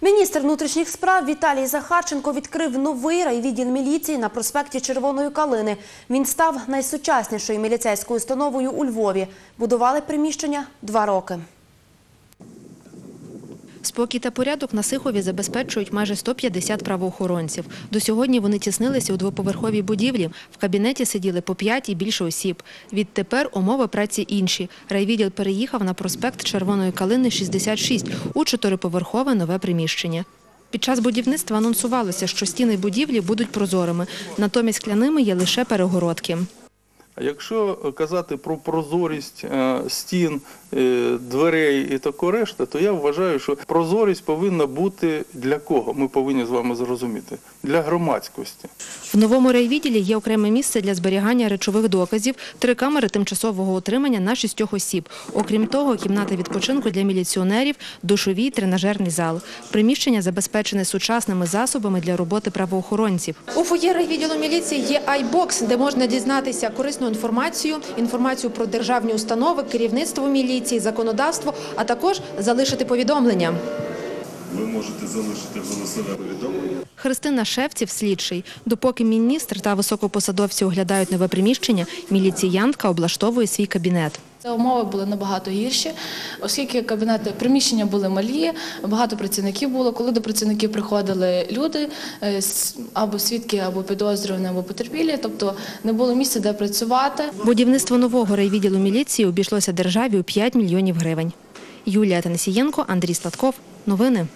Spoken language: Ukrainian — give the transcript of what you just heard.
Міністр внутрішніх справ Віталій Захарченко відкрив новий райвідділ міліції на проспекті Червоної Калини. Він став найсучаснішою міліцейською установою у Львові. Будували приміщення два роки. Спокій та порядок на Сихові забезпечують майже 150 правоохоронців. До сьогодні вони тіснилися у двоповерховій будівлі. В кабінеті сиділи по 5 і більше осіб. Відтепер умови праці інші. Райвідділ переїхав на проспект Червоної Калини, 66, у чотириповерхове нове приміщення. Під час будівництва анонсувалося, що стіни будівлі будуть прозорими. Натомість скляними є лише перегородки. А якщо казати про прозорість е, стін, е, дверей і таке решта, то я вважаю, що прозорість повинна бути для кого? Ми повинні з вами зрозуміти. Для громадськості. В новому райвідділі є окреме місце для зберігання речових доказів, три камери тимчасового утримання на шістьох осіб. Окрім того, кімната відпочинку для міліціонерів, душовий тренажерний зал. Приміщення забезпечене сучасними засобами для роботи правоохоронців. У фоє райвідділу міліції є айбокс, де можна дізнатися корисну інформацію, інформацію про державні установи, керівництво міліції, законодавство, а також залишити повідомлення. Ви можете залишити голосове повідомлення. Христина Шевців – слідчий. Допоки міністр та високопосадовці оглядають нове приміщення, міліціянтка облаштовує свій кабінет. Це умови були набагато гірші, оскільки кабінети приміщення були малі, багато працівників було. Коли до працівників приходили люди е, або свідки, або підозрювані, або потерпілі, тобто не було місця, де працювати. Будівництво нового райвідділу міліції обійшлося державі у 5 мільйонів гривень. Юлія Танесієнко, Андрій Сладков. Новини.